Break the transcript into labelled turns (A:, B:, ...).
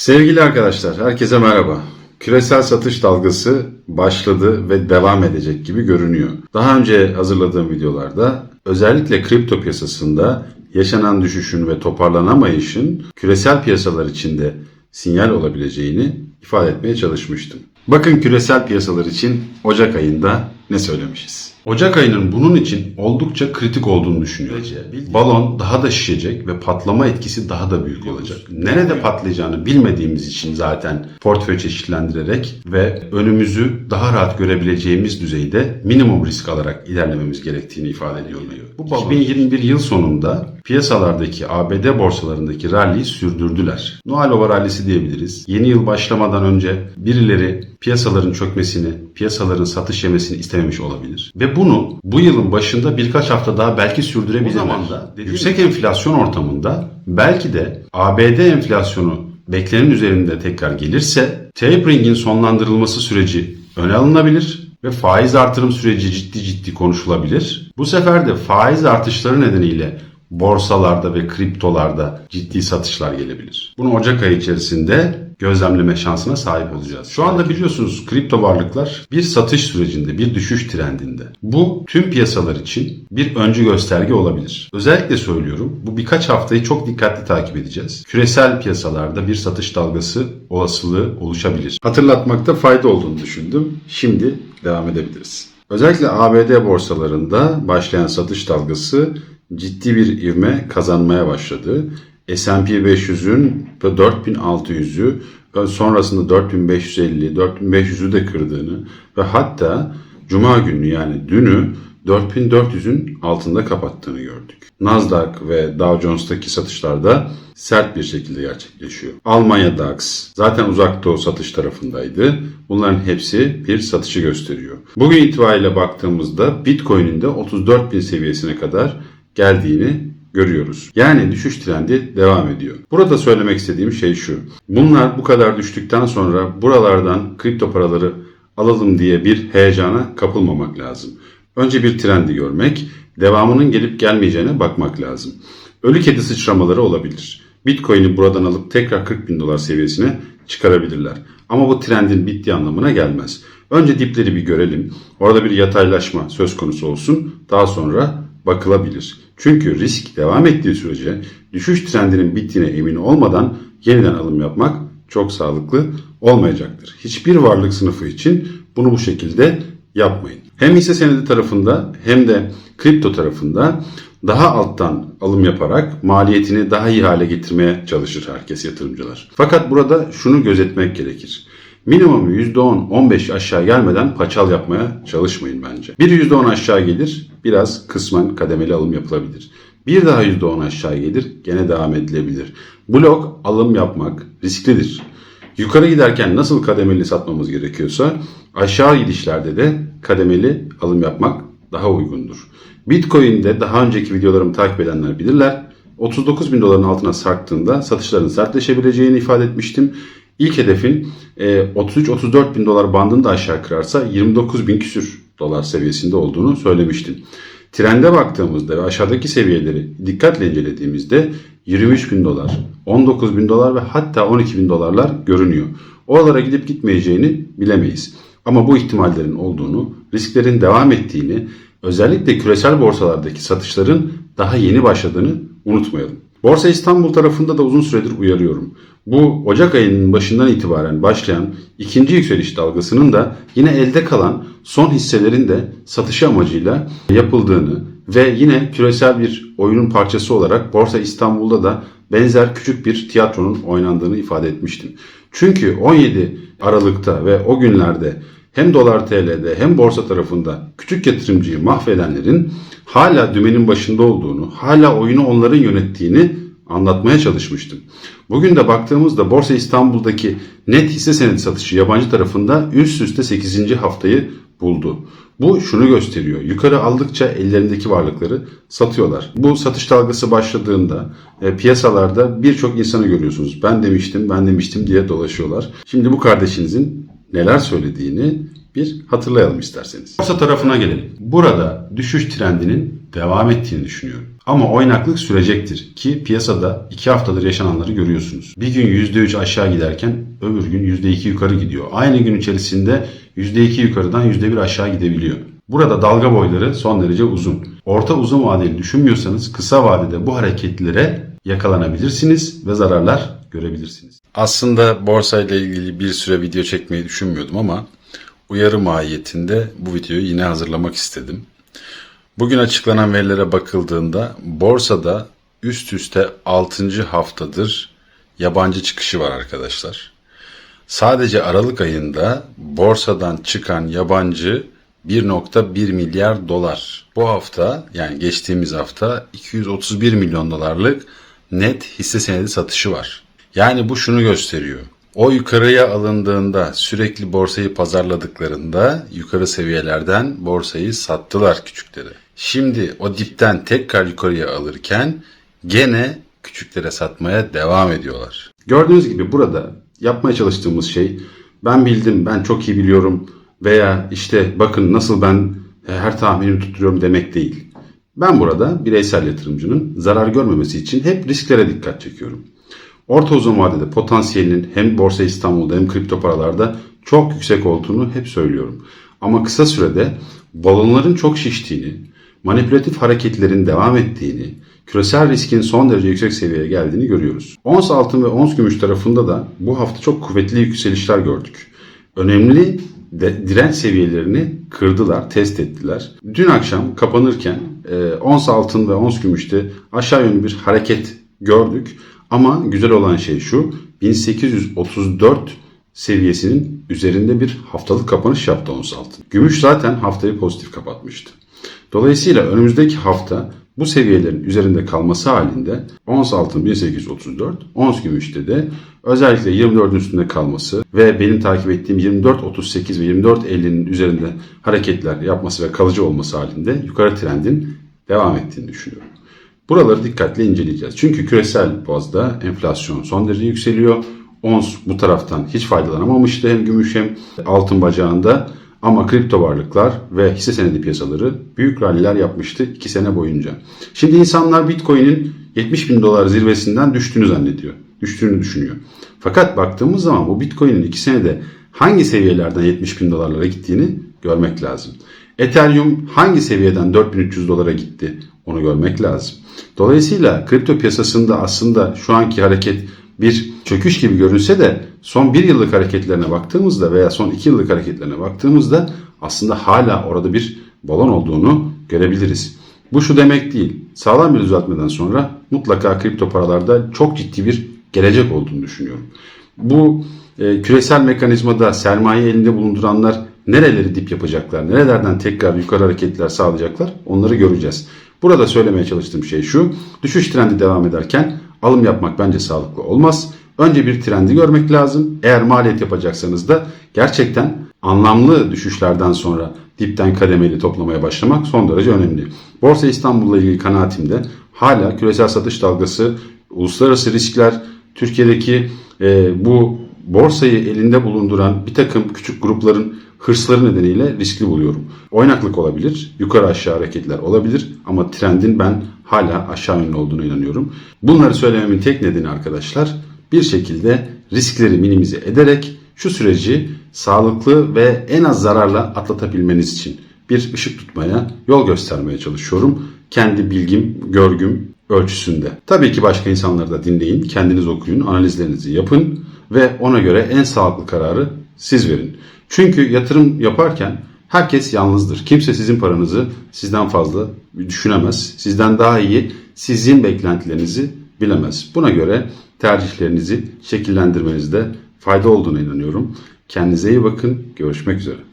A: Sevgili arkadaşlar, herkese merhaba. Küresel satış dalgası başladı ve devam edecek gibi görünüyor. Daha önce hazırladığım videolarda özellikle kripto piyasasında yaşanan düşüşün ve toparlanamayışın küresel piyasalar içinde sinyal olabileceğini ifade etmeye çalışmıştım. Bakın küresel piyasalar için Ocak ayında ne söylemişiz? Ocak ayının bunun için oldukça kritik olduğunu düşünüyorum. Balon daha da şişecek ve patlama etkisi daha da büyük olacak. Nerede patlayacağını bilmediğimiz için zaten portföy çeşitlendirerek ve önümüzü daha rahat görebileceğimiz düzeyde minimum risk alarak ilerlememiz gerektiğini ifade ediyor. Bu 2021 yıl sonunda piyasalardaki ABD borsalarındaki ralliyi sürdürdüler. Noel Baba rallisi diyebiliriz. Yeni yıl başlamadan önce birileri piyasaların çökmesini, piyasaların satış yemesini istememiş olabilir. Ve bunu bu yılın başında birkaç hafta daha belki sürdürebilirler. O zaman da yüksek enflasyon ortamında belki de ABD enflasyonu beklenenin üzerinde tekrar gelirse tapering'in sonlandırılması süreci öne alınabilir ve faiz artırım süreci ciddi ciddi konuşulabilir. Bu sefer de faiz artışları nedeniyle borsalarda ve kriptolarda ciddi satışlar gelebilir. Bunu Ocak ayı içerisinde gözlemleme şansına sahip olacağız. Şu anda biliyorsunuz kripto varlıklar bir satış sürecinde, bir düşüş trendinde. Bu tüm piyasalar için bir öncü gösterge olabilir. Özellikle söylüyorum bu birkaç haftayı çok dikkatli takip edeceğiz. Küresel piyasalarda bir satış dalgası olasılığı oluşabilir. Hatırlatmakta fayda olduğunu düşündüm. Şimdi devam edebiliriz. Özellikle ABD borsalarında başlayan satış dalgası ciddi bir ivme kazanmaya başladı. S&P 500'ün 4600'ü sonrasında 4550, 4500'ü de kırdığını ve hatta Cuma günü yani dünü 4400'ün altında kapattığını gördük. Nasdaq ve Dow Jones'taki satışlarda sert bir şekilde gerçekleşiyor. Almanya DAX zaten uzak doğu satış tarafındaydı. Bunların hepsi bir satışı gösteriyor. Bugün itibariyle baktığımızda Bitcoin'in de 34.000 seviyesine kadar geldiğini görüyoruz. Yani düşüş trendi devam ediyor. Burada söylemek istediğim şey şu. Bunlar bu kadar düştükten sonra buralardan kripto paraları alalım diye bir heyecana kapılmamak lazım. Önce bir trendi görmek, devamının gelip gelmeyeceğine bakmak lazım. Ölü kedi sıçramaları olabilir. Bitcoin'i buradan alıp tekrar 40 bin dolar seviyesine çıkarabilirler. Ama bu trendin bittiği anlamına gelmez. Önce dipleri bir görelim. Orada bir yataylaşma söz konusu olsun. Daha sonra bakılabilir. Çünkü risk devam ettiği sürece düşüş trendinin bittiğine emin olmadan yeniden alım yapmak çok sağlıklı olmayacaktır. Hiçbir varlık sınıfı için bunu bu şekilde yapmayın. Hem hisse senedi tarafında hem de kripto tarafında daha alttan alım yaparak maliyetini daha iyi hale getirmeye çalışır herkes yatırımcılar. Fakat burada şunu gözetmek gerekir. Minimum %10-15 aşağı gelmeden paçal yapmaya çalışmayın bence. Bir %10 aşağı gelir biraz kısmen kademeli alım yapılabilir. Bir daha %10 aşağı gelir gene devam edilebilir. Blok alım yapmak risklidir. Yukarı giderken nasıl kademeli satmamız gerekiyorsa aşağı gidişlerde de kademeli alım yapmak daha uygundur. Bitcoin'de daha önceki videolarımı takip edenler bilirler. 39 bin doların altına sarktığında satışların sertleşebileceğini ifade etmiştim. İlk hedefin 33-34 bin dolar bandını da aşağı kırarsa 29 bin küsür dolar seviyesinde olduğunu söylemiştim. Trende baktığımızda ve aşağıdaki seviyeleri dikkatle incelediğimizde 23 bin dolar, 19 bin dolar ve hatta 12 bin dolarlar görünüyor. Oralara gidip gitmeyeceğini bilemeyiz. Ama bu ihtimallerin olduğunu, risklerin devam ettiğini, özellikle küresel borsalardaki satışların daha yeni başladığını unutmayalım. Borsa İstanbul tarafında da uzun süredir uyarıyorum. Bu Ocak ayının başından itibaren başlayan ikinci yükseliş dalgasının da yine elde kalan son hisselerin de satışı amacıyla yapıldığını ve yine küresel bir oyunun parçası olarak Borsa İstanbul'da da benzer küçük bir tiyatronun oynandığını ifade etmiştim. Çünkü 17 Aralık'ta ve o günlerde hem dolar TL'de hem borsa tarafında küçük yatırımcıyı mahvedenlerin hala dümenin başında olduğunu, hala oyunu onların yönettiğini anlatmaya çalışmıştım. Bugün de baktığımızda Borsa İstanbul'daki net hisse senedi satışı yabancı tarafında üst üste 8. haftayı buldu. Bu şunu gösteriyor. Yukarı aldıkça ellerindeki varlıkları satıyorlar. Bu satış dalgası başladığında e, piyasalarda birçok insanı görüyorsunuz. Ben demiştim, ben demiştim diye dolaşıyorlar. Şimdi bu kardeşinizin neler söylediğini bir hatırlayalım isterseniz. Borsa tarafına gelelim. Burada düşüş trendinin devam ettiğini düşünüyorum. Ama oynaklık sürecektir ki piyasada 2 haftadır yaşananları görüyorsunuz. Bir gün %3 aşağı giderken öbür gün %2 yukarı gidiyor. Aynı gün içerisinde %2 yukarıdan %1 aşağı gidebiliyor. Burada dalga boyları son derece uzun. Orta uzun vadeli düşünmüyorsanız kısa vadede bu hareketlere yakalanabilirsiniz ve zararlar görebilirsiniz. Aslında borsa ile ilgili bir süre video çekmeyi düşünmüyordum ama uyarı mahiyetinde bu videoyu yine hazırlamak istedim. Bugün açıklanan verilere bakıldığında borsada üst üste 6. haftadır yabancı çıkışı var arkadaşlar. Sadece Aralık ayında borsadan çıkan yabancı 1.1 milyar dolar. Bu hafta yani geçtiğimiz hafta 231 milyon dolarlık net hisse senedi satışı var. Yani bu şunu gösteriyor. O yukarıya alındığında sürekli borsayı pazarladıklarında yukarı seviyelerden borsayı sattılar küçüklere. Şimdi o dipten tekrar yukarıya alırken gene küçüklere satmaya devam ediyorlar. Gördüğünüz gibi burada yapmaya çalıştığımız şey ben bildim, ben çok iyi biliyorum veya işte bakın nasıl ben her tahminimi tutturuyorum demek değil. Ben burada bireysel yatırımcının zarar görmemesi için hep risklere dikkat çekiyorum. Orta uzun vadede potansiyelinin hem Borsa İstanbul'da hem kripto paralarda çok yüksek olduğunu hep söylüyorum. Ama kısa sürede balonların çok şiştiğini, manipülatif hareketlerin devam ettiğini, küresel riskin son derece yüksek seviyeye geldiğini görüyoruz. Ons altın ve ons gümüş tarafında da bu hafta çok kuvvetli yükselişler gördük. Önemli de, direnç seviyelerini kırdılar, test ettiler. Dün akşam kapanırken e, ons altın ve ons gümüşte aşağı yönlü bir hareket gördük. Ama güzel olan şey şu 1834 seviyesinin üzerinde bir haftalık kapanış yaptı ons altın. Gümüş zaten haftayı pozitif kapatmıştı. Dolayısıyla önümüzdeki hafta bu seviyelerin üzerinde kalması halinde ons altın 1834, ons gümüşte de özellikle 24'ün üstünde kalması ve benim takip ettiğim 24.38 ve 24.50'nin üzerinde hareketler yapması ve kalıcı olması halinde yukarı trendin devam ettiğini düşünüyorum. Buraları dikkatle inceleyeceğiz. Çünkü küresel bazda enflasyon son derece yükseliyor. Ons bu taraftan hiç faydalanamamıştı hem gümüş hem altın bacağında. Ama kripto varlıklar ve hisse senedi piyasaları büyük ralliler yapmıştı 2 sene boyunca. Şimdi insanlar Bitcoin'in 70 bin dolar zirvesinden düştüğünü zannediyor. Düştüğünü düşünüyor. Fakat baktığımız zaman bu Bitcoin'in 2 senede hangi seviyelerden 70 bin dolarlara gittiğini görmek lazım. Ethereum hangi seviyeden 4300 dolara gitti onu görmek lazım. Dolayısıyla kripto piyasasında aslında şu anki hareket bir çöküş gibi görünse de son bir yıllık hareketlerine baktığımızda veya son iki yıllık hareketlerine baktığımızda aslında hala orada bir balon olduğunu görebiliriz. Bu şu demek değil. Sağlam bir düzeltmeden sonra mutlaka kripto paralarda çok ciddi bir gelecek olduğunu düşünüyorum. Bu e, küresel mekanizmada sermaye elinde bulunduranlar nereleri dip yapacaklar, nerelerden tekrar yukarı hareketler sağlayacaklar onları göreceğiz. Burada söylemeye çalıştığım şey şu. Düşüş trendi devam ederken alım yapmak bence sağlıklı olmaz. Önce bir trendi görmek lazım. Eğer maliyet yapacaksanız da gerçekten anlamlı düşüşlerden sonra dipten kademeli toplamaya başlamak son derece önemli. Borsa İstanbul'la ilgili kanaatimde hala küresel satış dalgası, uluslararası riskler, Türkiye'deki e, bu borsayı elinde bulunduran bir takım küçük grupların hırsları nedeniyle riskli buluyorum. Oynaklık olabilir, yukarı aşağı hareketler olabilir ama trendin ben hala aşağı yönlü olduğunu inanıyorum. Bunları söylememin tek nedeni arkadaşlar bir şekilde riskleri minimize ederek şu süreci sağlıklı ve en az zararla atlatabilmeniz için bir ışık tutmaya, yol göstermeye çalışıyorum. Kendi bilgim, görgüm ölçüsünde. Tabii ki başka insanları da dinleyin, kendiniz okuyun, analizlerinizi yapın ve ona göre en sağlıklı kararı siz verin. Çünkü yatırım yaparken herkes yalnızdır. Kimse sizin paranızı sizden fazla düşünemez. Sizden daha iyi sizin beklentilerinizi bilemez. Buna göre tercihlerinizi şekillendirmenizde fayda olduğuna inanıyorum. Kendinize iyi bakın. Görüşmek üzere.